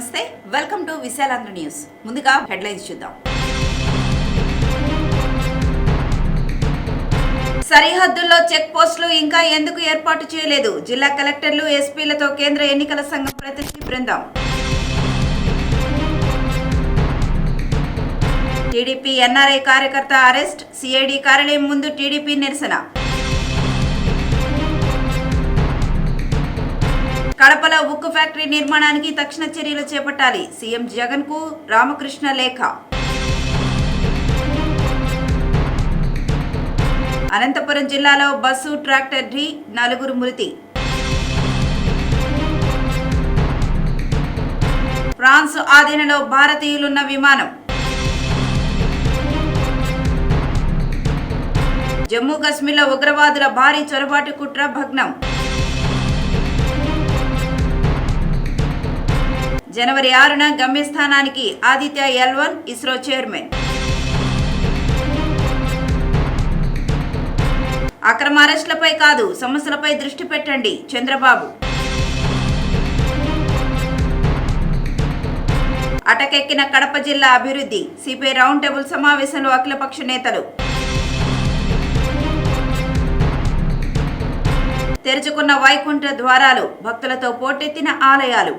నమస్తే. Welcome to Visalaandhra news ముందుగా headlines చూద్దాం. సరిహద్దుల్లో చెక్ పోస్టులు ఇంకా ఎందుకు ఏర్పాటు చేయలేదు? జిల్లా కలెక్టర్లు ఎస్పీలతో కేంద్ర ఎన్నికల సంఘం ప్రతినిధి బృందం. టీడీపీ ఎన్ఆర్ఐ కార్యకర్త అరెస్ట్ సిఐడి కార్యాలయం ముందు టీడీపీ నిరసన. కడపలో ఉక్కు ఫ్యాక్టరీ నిర్మాణానికి తక్షణ చర్యలు చేపట్టాలి. సీఎం జగన్కు రామకృష్ణ లేఖ. అనంతపురం జిల్లాలో బస్సు ట్రాక్టర్ ఢీ నలుగురు మృతి. ఫ్రాన్స్ ఆధీనలో భారతీయులున్న విమానం. జమ్మూ కాశ్మీర్లో ఉగ్రవాదుల భారీ చొరబాటు కుట్ర భగ్నం. జనవరి ఆరున గమ్యస్థానానికి Aditya L one ISRO chairman. అక్రమ అరెస్టులపై కాదు సమస్యలపై దృష్టి పెట్టండి చంద్రబాబు. అటకెక్కిన కడప జిల్లా అభివృద్ధి సిపిఐ రౌండ్ టేబుల్ సమావేశంలో అఖిలపక్ష నేతలు. తెరుచుకున్న వైకుంఠ ద్వారాలు భక్తులతో పోటెత్తిన ఆలయాలు.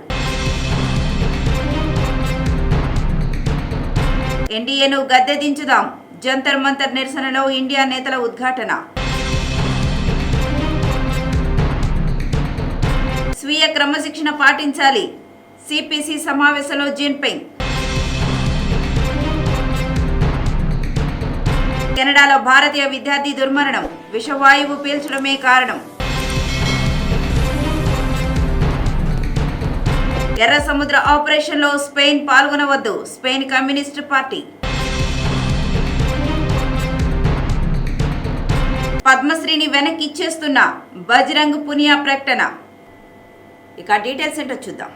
ఎన్డీఏను గద్దె దించుదాం జంతర్ మంతర్ నిరసనలో ఇండియా నేతల ఉద్ఘాటన. స్వీయ క్రమశిక్షణ పాటించాలి. సిపిసి సమావేశంలో జిన్పింగ్ కెనడాలో భారతీయ విద్యార్థి దుర్మరణం. విషవాయువు పీల్చడమే కారణం. ఎర్ర సముద్ర ఆపరేషన్లో స్పెయిన్ పాల్గొనవద్దు. Spain communist party. పద్మశ్రీని వెనక్కి ఇచ్చేస్తున్న బజరంగ్ పునియా ప్రకటన. ఇక డీటెయిల్స్ ఏంటో చూద్దాం.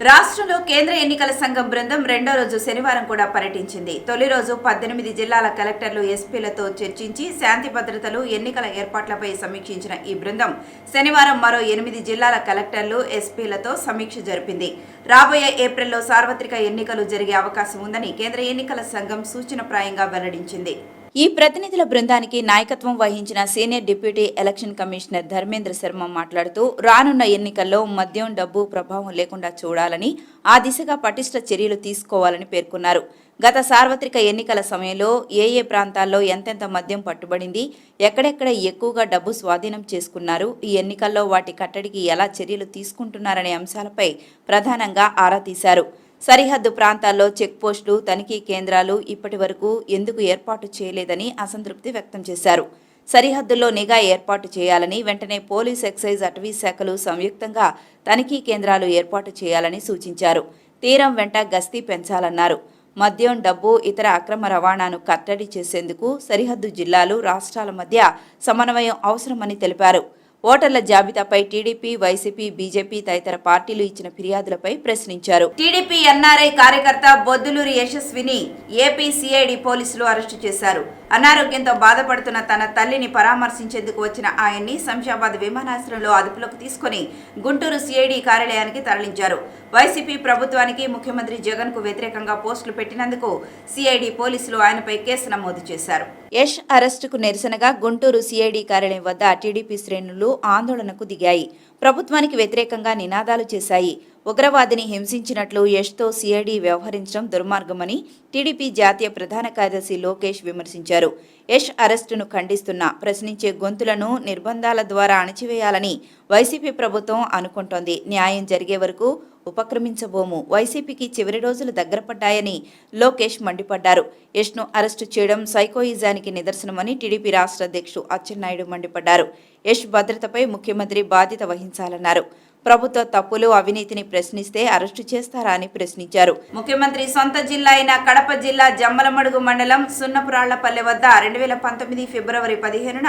రాష్ట్రంలో కేంద్ర ఎన్నికల సంఘం బృందం రెండో రోజు శనివారం కూడా పర్యటించింది. తొలి రోజు పద్దెనిమిది జిల్లాల కలెక్టర్లు ఎస్పీలతో చర్చించి శాంతి భద్రతలు ఎన్నికల ఏర్పాట్లపై సమీక్షించిన ఈ బృందం శనివారం మరో ఎనిమిది జిల్లాల కలెక్టర్లు ఎస్పీలతో సమీక్ష జరిపింది. రాబోయే ఏప్రిల్లో సార్వత్రిక ఎన్నికలు జరిగే అవకాశం ఉందని కేంద్ర ఎన్నికల సంఘం సూచనప్రాయంగా వెల్లడించింది. ఈ ప్రతినిధుల బృందానికి నాయకత్వం వహించిన senior deputy election commissioner Dharmendra Sharma మాట్లాడుతూ రానున్న ఎన్నికల్లో మద్యం డబ్బు ప్రభావం లేకుండా చూడాలని ఆ దిశగా పటిష్ట చర్యలు తీసుకోవాలని పేర్కొన్నారు. గత సార్వత్రిక ఎన్నికల సమయంలో ఏ ఏ ప్రాంతాల్లో ఎంతెంత మద్యం పట్టుబడింది ఎక్కడెక్కడ ఎక్కువగా డబ్బు స్వాధీనం చేసుకున్నారు ఈ ఎన్నికల్లో వాటి కట్టడికి ఎలా చర్యలు తీసుకుంటున్నారనే అంశాలపై ప్రధానంగా ఆరా తీశారు. సరిహద్దు ప్రాంతాల్లో చెక్పోస్టులు తనిఖీ కేంద్రాలు ఇప్పటి వరకు ఎందుకు ఏర్పాటు చేయలేదని అసంతృప్తి వ్యక్తం చేశారు. సరిహద్దుల్లో నిఘా ఏర్పాటు చేయాలని వెంటనే పోలీస్ ఎక్సైజ్ అటవీ శాఖలు సంయుక్తంగా తనిఖీ కేంద్రాలు ఏర్పాటు చేయాలని సూచించారు. తీరం వెంట గస్తీ పెంచాలన్నారు. మద్యం డబ్బు ఇతర అక్రమ రవాణాను కట్టడి చేసేందుకు సరిహద్దు జిల్లాలు రాష్ట్రాల మధ్య సమన్వయం అవసరమని తెలిపారు. ఓటర్ల జాబితాపై టీడీపీ వైసీపీ బీజేపీ తదితర పార్టీలు ఇచ్చిన ఫిర్యాదులపై ప్రశ్నించారు. టీడీపీ ఎన్ఆర్ఐ కార్యకర్త బొద్దులూరి యశస్విని ఏపీ సిఐడి పోలీసులు అరెస్టు చేశారు. అనారోగ్యంతో బాధపడుతున్న తన తల్లిని పరామర్శించేందుకు వచ్చిన ఆయన్ని శంషాబాద్ విమానాశ్రయంలో అదుపులోకి తీసుకుని గుంటూరు సిఐడి కార్యాలయానికి తరలించారు. వైసీపీ ప్రభుత్వానికి ముఖ్యమంత్రి జగన్కు వ్యతిరేకంగా పోస్టులు పెట్టినందుకు సిఐడి పోలీసులు ఆయనపై కేసు నమోదు చేశారు. యష్ అరెస్టుకు నిరసనగా గుంటూరు సిఐడి కార్యాలయం వద్ద టీడీపీ శ్రేణులు ఆందోళనకు దిగాయి. ప్రభుత్వానికి వ్యతిరేకంగా నినాదాలు చేశాయి. ఉగ్రవాదిని హింసించినట్లు యష్తో సిఐడి వ్యవహరించడం దుర్మార్గమని టీడీపీ జాతీయ ప్రధాన కార్యదర్శి లోకేష్ విమర్శించారు. యష్ అరెస్టును ఖండిస్తున్న ప్రశ్నించే గొంతులను నిర్బంధాల ద్వారా అణచివేయాలని వైసీపీ ప్రభుత్వం అనుకుంటోంది. న్యాయం జరిగే వరకు ఉపక్రమించబోము. వైసీపీకి చివరి రోజులు దగ్గరపడ్డాయని లోకేష్ మండిపడ్డారు. యష్ను అరెస్టు చేయడం సైకోయిజానికి నిదర్శనమని టీడీపీ రాష్ట్ర అధ్యక్షుడు అచ్చెన్నాయుడు మండిపడ్డారు. యష్ భద్రతపై ముఖ్యమంత్రి బాధ్యత వహించాలన్నారు. ప్రభుత్వ తప్పులు అవినీతిని ప్రశ్నిస్తే అరెస్టు చేస్తారా అని ప్రశ్నించారు. ముఖ్యమంత్రి సొంత జిల్లా అయిన కడప జిల్లా జమ్మలమడుగు మండలం సున్నపురాళ్ళపల్లె వద్ద రెండు వేల పంతొమ్మిది ఫిబ్రవరి పదిహేనున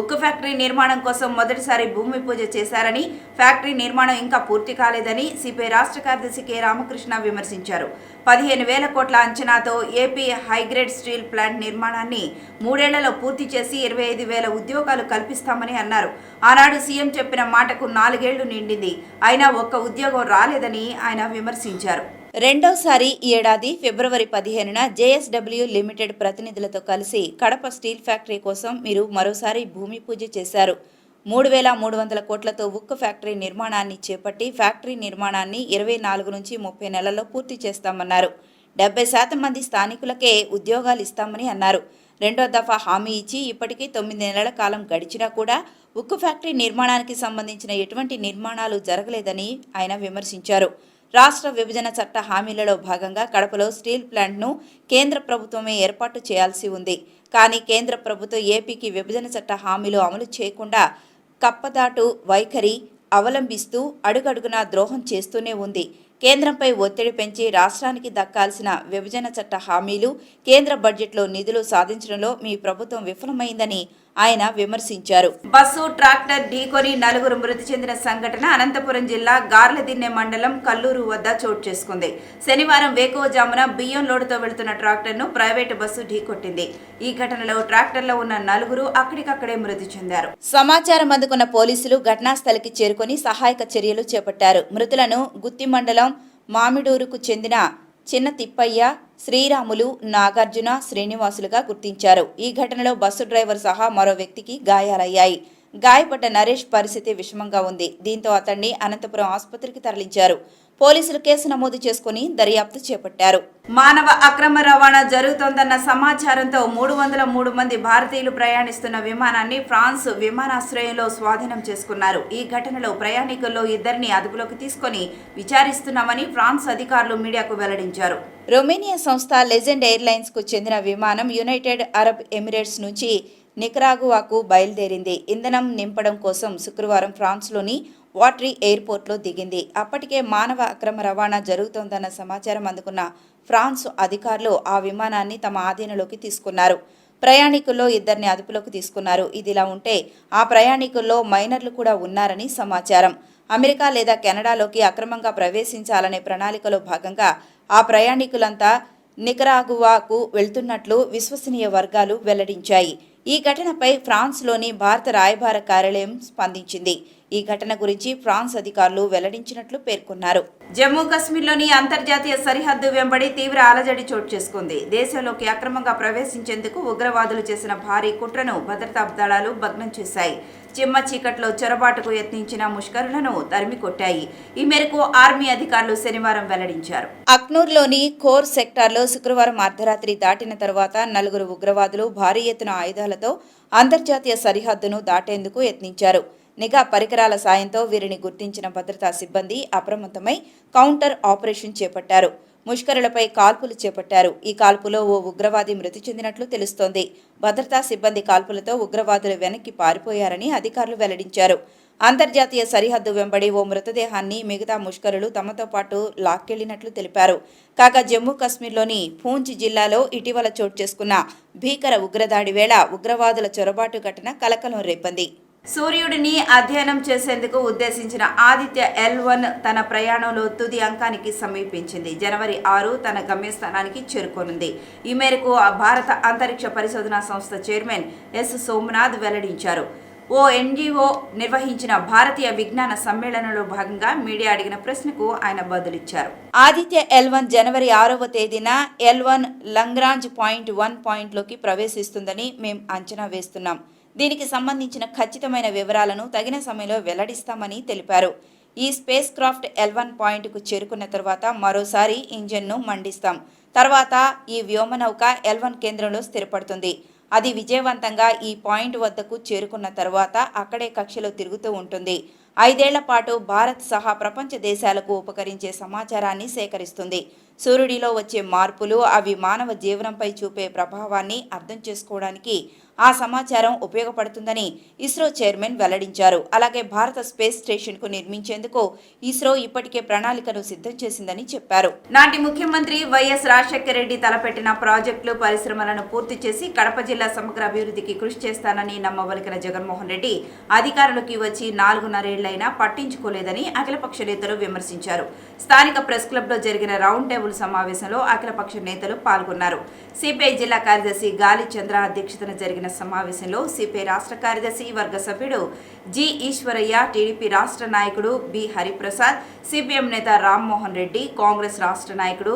ఉక్కు ఫ్యాక్టరీ నిర్మాణం కోసం మొదటిసారి భూమి పూజ చేశారని ఫ్యాక్టరీ నిర్మాణం ఇంకా పూర్తి కాలేదని సిపిఐ రాష్ట్ర కార్యదర్శి కె రామకృష్ణ విమర్శించారు. పదిహేను వేల కోట్ల అంచనాతో ఏపీ హైగ్రేడ్ స్టీల్ ప్లాంట్ నిర్మాణాన్ని మూడేళ్ళలో పూర్తి చేసి ఇరవై ఐదు వేల ఉద్యోగాలు కల్పిస్తామని అన్నారు. ఆనాడు సీఎం చెప్పిన మాటకు నాలుగేళ్ళు నిండింది. అయినా ఒక్క ఉద్యోగం రాలేదని ఆయన విమర్శించారు. రెండోసారి ఈ ఏడాది ఫిబ్రవరి పదిహేనున జేఎస్డబ్ల్యూ లిమిటెడ్ ప్రతినిధులతో కలిసి కడప స్టీల్ ఫ్యాక్టరీ కోసం మీరు మరోసారి భూమి పూజ చేశారు. మూడు వేల మూడు వందల కోట్లతో ఉక్కు ఫ్యాక్టరీ నిర్మాణాన్ని చేపట్టి ఫ్యాక్టరీ నిర్మాణాన్ని ఇరవై నాలుగు నుంచి ముప్పై నెలల్లో పూర్తి చేస్తామన్నారు. డెబ్బై శాతం మంది స్థానికులకే ఉద్యోగాలు ఇస్తామని అన్నారు. రెండో దఫా హామీ ఇచ్చి ఇప్పటికీ తొమ్మిది నెలల కాలం గడిచినా కూడా ఉక్కు ఫ్యాక్టరీ నిర్మాణానికి సంబంధించిన ఎటువంటి నిర్మాణాలు జరగలేదని ఆయన విమర్శించారు. రాష్ట్ర విభజన చట్ట హామీలలో భాగంగా కడపలో స్టీల్ ప్లాంట్ను కేంద్ర ప్రభుత్వమే ఏర్పాటు చేయాల్సి ఉంది. కానీ కేంద్ర ప్రభుత్వం ఏపీకి విభజన చట్ట హామీలు అమలు చేయకుండా కప్పదాటు వైఖరి అవలంబిస్తూ అడుగడుగునా ద్రోహం చేస్తూనే ఉంది. కేంద్రంపై ఒత్తిడి పెంచి రాష్ట్రానికి దక్కాల్సిన విభజన చట్ట హామీలు కేంద్ర బడ్జెట్లో నిధులు సాధించడంలో మీ ప్రభుత్వం విఫలమైందని ఆయన విమర్శించారు. బస్సు ట్రాక్టర్ ఢీకొని నలుగురు మృతి చెందిన సంఘటన అనంతపురం జిల్లా గార్లదిన్నె మండలం కల్లూరు వద్ద చోటు చేసుకుంది. శనివారం వేకువజామున బియ్యం లోడుతో వెళుతున్న ట్రాక్టర్ను ప్రైవేటు బస్సు ఢీకొట్టింది. ఈ ఘటనలో ట్రాక్టర్లో ఉన్న నలుగురు అక్కడికక్కడే మృతి చెందారు. సమాచారం అందుకున్న పోలీసులు ఘటనా స్థలికి చేరుకొని సహాయక చర్యలు చేపట్టారు. మృతులను గుత్తి మండలం మామిడూరుకు చెందిన చిన్న తిప్పయ్య శ్రీరాములు నాగార్జున శ్రీనివాసులుగా గుర్తించారు. ఈ ఘటనలో బస్సు డ్రైవర్ సహా మరో వ్యక్తికి గాయాలయ్యాయి. గాయపడ్డ నరేష్ పరిస్థితి విషమంగా ఉంది. దీంతో అతన్ని అనంతపురం ఆసుపత్రికి తరలించారు. పోలీసులు కేసు నమోదు చేసుకుని దర్యాప్తు చేపట్టారు. మానవ అక్రమ రవాణా జరుగుతోందన్న సమాచారంతో మూడు వందల మూడు మంది భారతీయులు ప్రయాణిస్తున్న విమానాన్ని ఫ్రాన్స్ విమానాశ్రయంలో స్వాధీనం చేసుకున్నారు. ఈ ఘటనలో ప్రయాణికుల్లో ఇద్దరిని అదుపులోకి తీసుకొని విచారిస్తున్నామని ఫ్రాన్స్ అధికారులు మీడియాకు వెల్లడించారు. రొమేనియా సంస్థ లెజెండ్ ఎయిర్లైన్స్కు చెందిన విమానం యునైటెడ్ అరబ్ ఎమిరేట్స్ నుంచి నికరాగువాకు బయలుదేరింది. ఇంధనం నింపడం కోసం శుక్రవారం ఫ్రాన్స్లోని వాటరీ ఎయిర్పోర్ట్లో దిగింది. అప్పటికే మానవ అక్రమ రవాణా జరుగుతోందన్న సమాచారం అందుకున్న ఫ్రాన్స్ అధికారులు ఆ విమానాన్ని తమ ఆధీనంలోకి తీసుకున్నారు. ప్రయాణికుల్లో ఇద్దరిని అదుపులోకి తీసుకున్నారు. ఇదిలా ఉంటే ఆ ప్రయాణికుల్లో మైనర్లు కూడా ఉన్నారని సమాచారం. అమెరికా లేదా కెనడాలోకి అక్రమంగా ప్రవేశించాలనే ప్రణాళికలో భాగంగా ఆ ప్రయాణికులంతా నికరాగువాకు వెళ్తున్నట్లు విశ్వసనీయ వర్గాలు వెల్లడించాయి. ఈ ఘటనపై ఫ్రాన్స్లోని భారత రాయబార కార్యాలయం స్పందించింది. ఈ ఘటన గురించి ఫ్రాన్స్ అధికారులు వెల్లడించినట్లు పేర్కొన్నారు. జమ్మూ కశ్మీర్లోని అంతర్జాతీయ సరిహద్దు వెంబడి తీవ్ర అలజడి చోటు చేసుకుంది. దేశంలోకి అక్రమంగా ప్రవేశించేందుకు ఉగ్రవాదులు చేసిన భారీ కుట్రను భద్రతా దళాలు భగ్నం చేశాయి. చిమ్మ చీకట్లో చొరబాటుకు యత్నించిన ముష్కరులను తరిమి కొట్టాయి. ఈ మేరకు ఆర్మీ అధికారులు శనివారం వెల్లడించారు. అక్నూర్లోని కోర్ సెక్టార్లో శుక్రవారం అర్ధరాత్రి దాటిన తర్వాత నలుగురు ఉగ్రవాదులు భారీ ఎత్తున ఆయుధాలతో అంతర్జాతీయ సరిహద్దును దాటేందుకు యత్నించారు. నిఘా పరికరాల సాయంతో వీరిని గుర్తించిన భద్రతా సిబ్బంది అప్రమత్తమై కౌంటర్ ఆపరేషన్ చేపట్టారు. ముష్కరులపై కాల్పులు చేపట్టారు. ఈ కాల్పులో ఓ ఉగ్రవాది మృతి చెందినట్లు తెలుస్తోంది. భద్రతా సిబ్బంది కాల్పులతో ఉగ్రవాదులు వెనక్కి పారిపోయారని అధికారులు వెల్లడించారు. అంతర్జాతీయ సరిహద్దు వెంబడి ఓ మృతదేహాన్ని మిగతా ముష్కరులు తమతో పాటు లాక్కెళ్ళినట్లు తెలిపారు. కాగా జమ్మూ కశ్మీర్లోని పూంచ్ జిల్లాలో ఇటీవల చోటు చేసుకున్న భీకర ఉగ్రదాడి వేళ ఉగ్రవాదుల చొరబాటు ఘటన కలకలం రేపింది. సూర్యుడిని అధ్యయనం చేసేందుకు ఉద్దేశించిన ఆదిత్య ఎల్ వన్ తన ప్రయాణంలో తుది అంకానికి సమీపించింది. జనవరి ఆరు తన గమ్యస్థానానికి చేరుకోనుంది. ఈ మేరకు ఆ భారత అంతరిక్ష పరిశోధనా సంస్థ చైర్మన్ ఎస్ సోమనాథ్ వెల్లడించారు. ఓ ఎన్జిఓ నిర్వహించిన భారతీయ విజ్ఞాన సమ్మేళనంలో భాగంగా మీడియా అడిగిన ప్రశ్నకు ఆయన బదులిచ్చారు. ఆదిత్య ఎల్ వన్ జనవరి ఆరవ తేదీన L one Lagrange point one పాయింట్లోకి ప్రవేశిస్తుందని మేము అంచనా వేస్తున్నాం. దీనికి సంబంధించిన ఖచ్చితమైన వివరాలను తగిన సమయంలో వెల్లడిస్తామని తెలిపారు. ఈ స్పేస్ క్రాఫ్ట్ ఎల్ వన్ పాయింట్కు చేరుకున్న తర్వాత మరోసారి ఇంజన్ను మండిస్తాం. తర్వాత ఈ వ్యోమనౌక ఎల్వన్ కేంద్రంలో స్థిరపడుతుంది. అది విజయవంతంగా ఈ పాయింట్ వద్దకు చేరుకున్న తర్వాత అక్కడే కక్షలో తిరుగుతూ ఉంటుంది. ఐదేళ్ళ పాటు భారత్ సహా ప్రపంచ దేశాలకు ఉపకరించే సమాచారాన్ని సేకరిస్తుంది. సూర్యుడిలో వచ్చే మార్పులు అవి మానవ జీవనంపై చూపే ప్రభావాన్ని అర్థం చేసుకోవడానికి ఆ సమాచారం ఉపయోగపడుతుందని ఇస్రో చైర్మన్ వెల్లడించారు. అలాగే భారత స్పేస్ స్టేషన్కు నిర్మించేందుకు ఇస్రో ఇప్పటికే ప్రణాళికను సిద్ధం చేసిందని చెప్పారు. నాటి ముఖ్యమంత్రి వైఎస్ రాజశేఖర రెడ్డి తలపెట్టిన ప్రాజెక్టులు పరిశ్రమలను పూర్తి చేసి కడప జిల్లా సమగ్ర అభివృద్ధికి కృషి చేస్తానని నమ్మవలికిన జగన్మోహన్ రెడ్డి అధికారులకి వచ్చి నాలుగున్నరేళ్ళైనా పట్టించుకోలేదని అఖిలపక్ష నేతలు విమర్శించారు. స్థానిక ప్రెస్ క్లబ్లో జరిగిన రౌండ్ టేబుల్ మామూలు సమావేశంలో అఖిలపక్ష నేతలు పాల్గొన్నారు. సిపిఐ జిల్లా కార్యదర్శి గాలి చంద్ర అధ్యక్షతన జరిగిన సమావేశంలో సిపిఐ రాష్ట్ర కార్యదర్శి వర్గ సభ్యుడు జి ఈశ్వరయ్య టీడీపీ రాష్ట్ర నాయకుడు బి హరిప్రసాద్ సిపిఎం నేత రామ్మోహన్ రెడ్డి కాంగ్రెస్ రాష్ట్ర నాయకుడు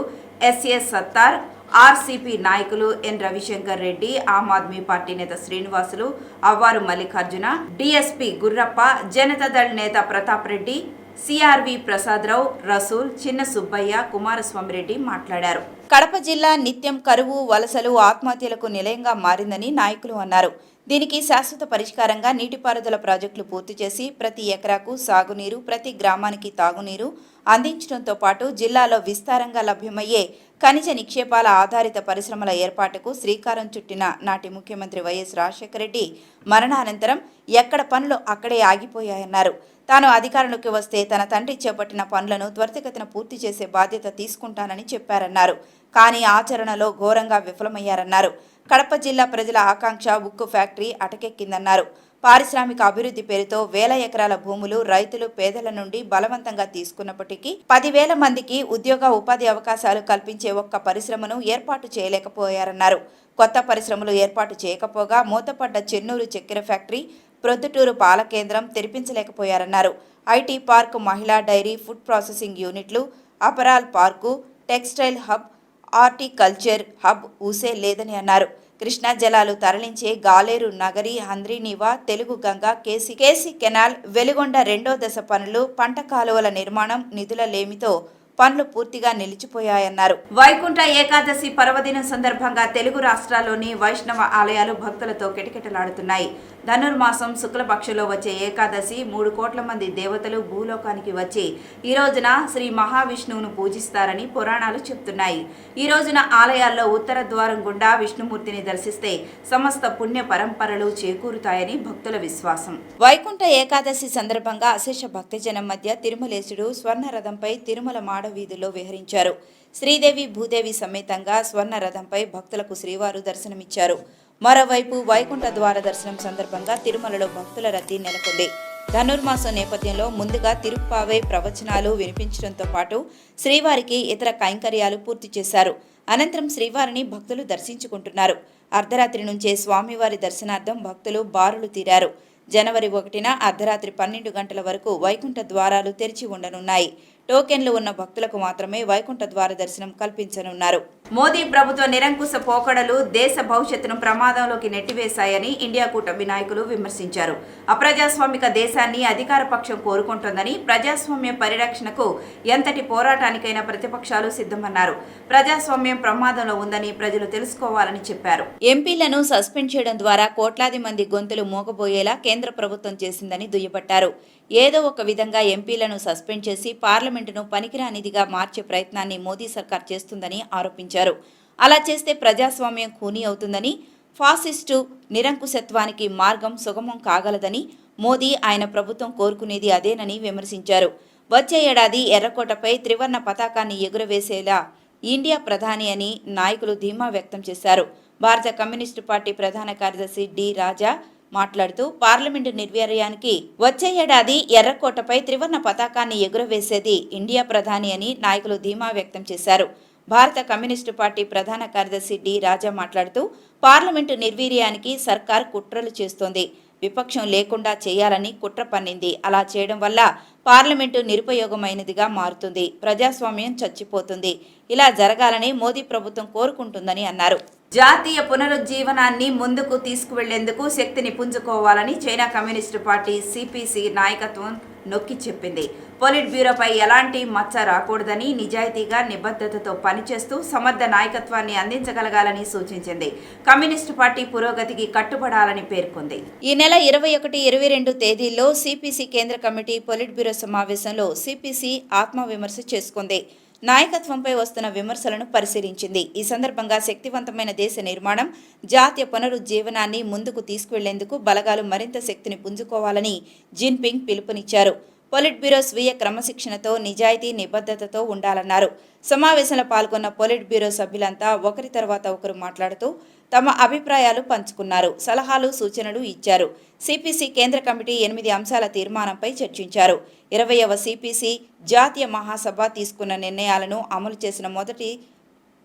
ఎస్ఎస్ సత్తార్ ఆర్సీపీ నాయకులు ఎన్ రవిశంకర్ రెడ్డి ఆమ్ ఆద్మీ పార్టీ నేత శ్రీనివాసులు అవ్వారు మల్లికార్జున డిఎస్పీ గుర్రప్ప జనతాదళ్ నేత ప్రతాప్ రెడ్డి సిఆర్వి ప్రసాదరావు రసూల్ చిన్న సుబ్బయ్య కుమారస్వామి రెడ్డి మాట్లాడారు. కడప జిల్లా నిత్యం కరువు వలసలు ఆత్మహత్యలకు నిలయంగా మారిందని నాయకులు అన్నారు. దీనికి శాశ్వత పరిష్కారంగా నీటిపారుదల ప్రాజెక్టులు పూర్తి చేసి ప్రతి ఎకరాకు సాగునీరు ప్రతి గ్రామానికి తాగునీరు అందించడంతో పాటు జిల్లాలో విస్తారంగా లభ్యమయ్యే ఖనిజ నిక్షేపాల ఆధారిత పరిశ్రమల ఏర్పాటుకు శ్రీకారం చుట్టిన నాటి ముఖ్యమంత్రి వైఎస్ రాజశేఖర రెడ్డి మరణానంతరం ఎక్కడ పనులు అక్కడే ఆగిపోయాయన్నారు. తాను అధికారంలోకి వస్తే తన తండ్రి చేపట్టిన పనులను త్వరితగతిన పూర్తి చేసే బాధ్యత తీసుకుంటానని చెప్పారన్నారు. కానీ ఆచరణలో ఘోరంగా విఫలమయ్యారన్నారు. కడప జిల్లా ప్రజల ఆకాంక్ష ఉక్కు ఫ్యాక్టరీ అటకెక్కిందన్నారు. పారిశ్రామిక అభివృద్ధి పేరుతో వేల ఎకరాల భూములు రైతులు పేదల నుండి బలవంతంగా తీసుకున్నప్పటికీ పదివేల మందికి ఉద్యోగ ఉపాధి అవకాశాలు కల్పించే ఒక్క పరిశ్రమను ఏర్పాటు చేయలేకపోయారన్నారు. కొత్త పరిశ్రమలు ఏర్పాటు చేయకపోగా మూతపడ్డ చెన్నూరు చక్కెర ఫ్యాక్టరీ ప్రొద్దుటూరు పాల కేంద్రం తెరిపించలేకపోయారన్నారు. ఐటీ పార్క్ మహిళా డైరీ ఫుడ్ ప్రాసెసింగ్ యూనిట్లు apparel park textile hub horticulture hub ఊసే లేదని అన్నారు. కృష్ణా జలాలు తరలించే గాలేరు నగరి హంద్రీనివా తెలుగు గంగ కేసి కేసి కెనాల్ వెలుగొండ రెండో దశ పనులు పంట కాలువల నిర్మాణం నిధుల లేమితో పనులు పూర్తిగా నిలిచిపోయాయన్నారు. వైకుంఠ ఏకాదశి పర్వదినం సందర్భంగా తెలుగు రాష్ట్రాల్లోని వైష్ణవ ఆలయాలు భక్తులతో కిటకిటలాడుతున్నాయి. ధనుర్మాసం శుక్లపక్షలో వచ్చే ఏకాదశి మూడు కోట్ల మంది దేవతలు భూలోకానికి వచ్చి ఈ రోజున శ్రీ మహావిష్ణువును పూజిస్తారని పురాణాలు చెప్తున్నాయి. ఈ రోజున ఆలయాల్లో ఉత్తర ద్వారం గుండా విష్ణుమూర్తిని దర్శిస్తే సమస్త పుణ్య పరంపరలు చేకూరుతాయని భక్తుల విశ్వాసం. వైకుంఠ ఏకాదశి సందర్భంగా అశేష భక్తజనం మధ్య తిరుమలేశుడు స్వర్ణ రథంపై తిరుమల మాడవీధిలో విహరించారు. శ్రీదేవి భూదేవి సమేతంగా స్వర్ణ రథంపై భక్తులకు శ్రీవారు దర్శనమిచ్చారు. మరోవైపు వైకుంఠ ద్వార దర్శనం సందర్భంగా తిరుమలలో భక్తుల రద్దీ నెలకొంది. ధనుర్మాసం నేపథ్యంలో ముందుగా తిరుప్పావే ప్రవచనాలు వినిపించడంతో పాటు శ్రీవారికి ఇతర కైంకర్యాలు పూర్తి చేశారు. అనంతరం శ్రీవారిని భక్తులు దర్శించుకుంటున్నారు. అర్ధరాత్రి నుంచే స్వామివారి దర్శనార్థం భక్తులు బారులు తీరారు. జనవరి ఒకటిన అర్ధరాత్రి పన్నెండు గంటల వరకు వైకుంఠ ద్వారాలు తెరిచి ఉండనున్నాయి. టోకెన్లు ఉన్న భక్తులకు మాత్రమే వైకుంఠ ద్వార దర్శనం కల్పించనున్నారు. మోదీ ప్రభుత్వ నిరంకుశ పోకడలు దేశ భవిష్యత్తును ప్రమాదంలోకి నెట్టివేశాయని ఇండియా కూటమి నాయకులు విమర్శించారు. అప్రజాస్వామిక దేశాన్ని అధికార పక్షం కోరుకుంటోందని ప్రజాస్వామ్య పరిరక్షణకు ఎంతటి పోరాటానికైనా ప్రతిపక్షాలు సిద్ధమన్నారు. ప్రజాస్వామ్యం ప్రమాదంలో ఉందని ప్రజలు తెలుసుకోవాలని చెప్పారు. ఎంపీలను సస్పెండ్ చేయడం ద్వారా కోట్లాది మంది గొంతులు మోగబోయేలా కేంద్ర ప్రభుత్వం చేసిందని దుయ్యబట్టారు. ఏదో ఒక విధంగా ఎంపీలను సస్పెండ్ చేసి పార్లమెంటును పనికిరానిదిగా మార్చే ప్రయత్నాన్ని మోదీ సర్కార్ చేస్తుందని ఆరోపించారు. అలా చేస్తే ప్రజాస్వామ్యం ఖూనీ అవుతుందని ఫాసిస్టు నిరంకుశత్వానికి మార్గం సుగమం కాగలదని మోదీ ఆయన ప్రభుత్వం కోరుకునేది అదేనని విమర్శించారు. వచ్చే ఏడాది ఎర్రకోటపై త్రివర్ణ పతాకాన్ని ఎగురవేసేలా ఇండియా ప్రధాని అని నాయకులు ధీమా వ్యక్తం చేశారు. భారత కమ్యూనిస్టు పార్టీ ప్రధాన కార్యదర్శి డి రాజా మాట్లాడుతూ పార్లమెంటు నిర్వీర్యానికి వచ్చే ఏడాది ఎర్రకోటపై త్రివర్ణ పతాకాన్ని ఎగురవేసేది ఇండియా ప్రధాని అని నాయకులు ధీమా వ్యక్తం చేశారు. భారత కమ్యూనిస్టు పార్టీ ప్రధాన కార్యదర్శి డి రాజా మాట్లాడుతూ పార్లమెంటు నిర్వీర్యానికి సర్కార్ కుట్రలు చేస్తోంది. విపక్షం లేకుండా చేయాలని కుట్ర పన్నింది. అలా చేయడం వల్ల పార్లమెంటు నిరుపయోగమైనదిగా మారుతుంది. ప్రజాస్వామ్యం చచ్చిపోతుంది. ఇలా జరగాలని మోదీ ప్రభుత్వం కోరుకుంటుందని అన్నారు. జాతీయ పునరుజ్జీవనాన్ని ముందుకు తీసుకువెళ్ళేందుకు శక్తిని పుంజుకోవాలని చైనా కమ్యూనిస్టు పార్టీ సిపిసి నాయకత్వం నొక్కి చెప్పింది. పొలిట్ బ్యూరోపై ఎలాంటి మచ్చ రాకూడదని నిజాయితీగా నిబద్ధతతో పనిచేస్తూ సమర్థ నాయకత్వాన్ని అందించగలగాలని సూచించింది. కమ్యూనిస్టు పార్టీ పురోగతికి కట్టుబడాలని పేర్కొంది. ఈ నెల ఇరవై ఒకటి ఇరవై రెండు తేదీల్లో సిపిసి కేంద్ర కమిటీ పొలిట్ బ్యూరో సమావేశంలో సిపిసి ఆత్మవిమర్శ చేసుకుంది. నాయకత్వంపై వస్తున్న విమర్శలను పరిశీలించింది. ఈ సందర్భంగా శక్తివంతమైన దేశ నిర్మాణం జాతీయ పునరుజ్జీవనాన్ని ముందుకు తీసుకువెళ్ళేందుకు బలగాలు మరింత శక్తిని పుంజుకోవాలని జిన్పింగ్ పిలుపునిచ్చారు. పొలిట్ బ్యూరో స్వీయ క్రమశిక్షణతో నిజాయితీ నిబద్ధతతో ఉండాలన్నారు. సమావేశంలో పాల్గొన్న పొలిట్ బ్యూరో సభ్యులంతా ఒకరి తర్వాత ఒకరు మాట్లాడుతూ తమ అభిప్రాయాలు పంచుకున్నారు సలహాలు సూచనలు ఇచ్చారు. సిపిసి కేంద్ర కమిటీ ఎనిమిది అంశాల తీర్మానంపై చర్చించారు. ఇరవయవ సిపిసి జాతీయ మహాసభ తీసుకున్న నిర్ణయాలను అమలు చేసిన మొదటి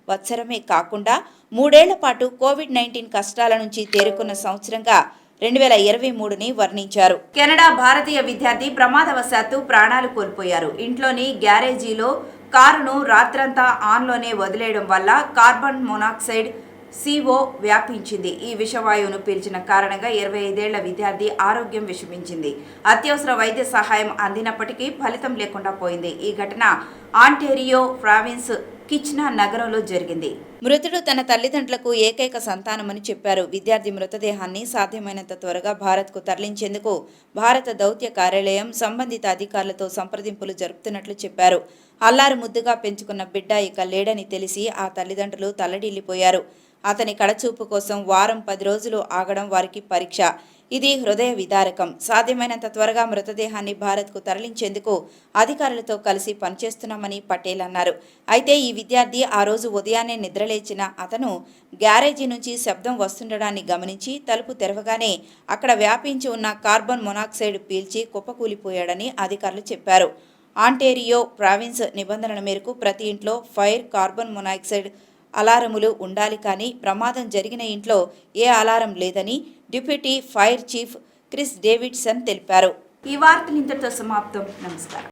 వత్సరమే కాకుండా మూడేళ్ళ పాటు కోవిడ్ నైన్టీన్ కష్టాల నుంచి తేరుకున్న సంవత్సరంగా రెండు వేల ఇరవై మూడుని వర్ణించారు. కెనడా భారతీయ విద్యార్థి ప్రమాదవశాత్తు ప్రాణాలు కోల్పోయారు. ఇంట్లోని గ్యారేజీలో కారును రాత్రంతా ఆన్లోనే వదిలేయడం వల్ల కార్బన్ మోనాక్సైడ్ సిఓ వ్యాపించింది. ఈ విషవాయువును పీల్చిన కారణంగా ఇరవై ఐదేళ్ళ విద్యార్థి ఆరోగ్యం విషమించింది. అత్యవసర వైద్య సహాయం అందినప్పటికీ ఫలితం లేకుండా పోయింది. ఈ ఘటన ఆంటేరియో ప్రావిన్స్ కిచ్నా నగరంలో జరిగింది. మృతుడు తన తల్లిదండ్రులకు ఏకైక సంతానమని చెప్పారు. విద్యార్థి మృతదేహాన్ని సాధ్యమైనంత త్వరగా భారత్కు తరలించేందుకు భారత దౌత్య కార్యాలయం సంబంధిత అధికారులతో సంప్రదింపులు జరుపుతున్నట్లు చెప్పారు. అల్లారు ముద్దుగా పెంచుకున్న బిడ్డ ఇక లేడని తెలిసి ఆ తల్లిదండ్రులు తల్లడిల్లిపోయారు. అతని కడచూపు కోసం వారం పది రోజులు ఆగడం వారికి పరీక్ష. ఇది హృదయ విదారకం. సాధ్యమైనంత త్వరగా మృతదేహాన్ని భారత్కు తరలించేందుకు అధికారులతో కలిసి పనిచేస్తున్నామని పటేల్ అన్నారు. అయితే ఈ విద్యార్థి ఆ రోజు ఉదయాన్నే నిద్రలేచిన అతను గ్యారేజీ నుంచి శబ్దం వస్తుండడాన్ని గమనించి తలుపు తెరవగానే అక్కడ వ్యాపించి ఉన్న కార్బన్ మొనాక్సైడ్ పీల్చి కుప్పకూలిపోయాడని అధికారులు చెప్పారు. ఆంటేరియో ప్రావిన్స్ నిబంధనల మేరకు ప్రతి ఇంట్లో ఫైర్ కార్బన్ మొనాక్సైడ్ అలారములు ఉండాలి కానీ ప్రమాదం జరిగిన ఇంట్లో ఏ అలారం లేదని deputy fire chief Chris Davidson తెలిపారు. ఈ వార్తలు ఇంతటితో సమాప్తం. నమస్కారం.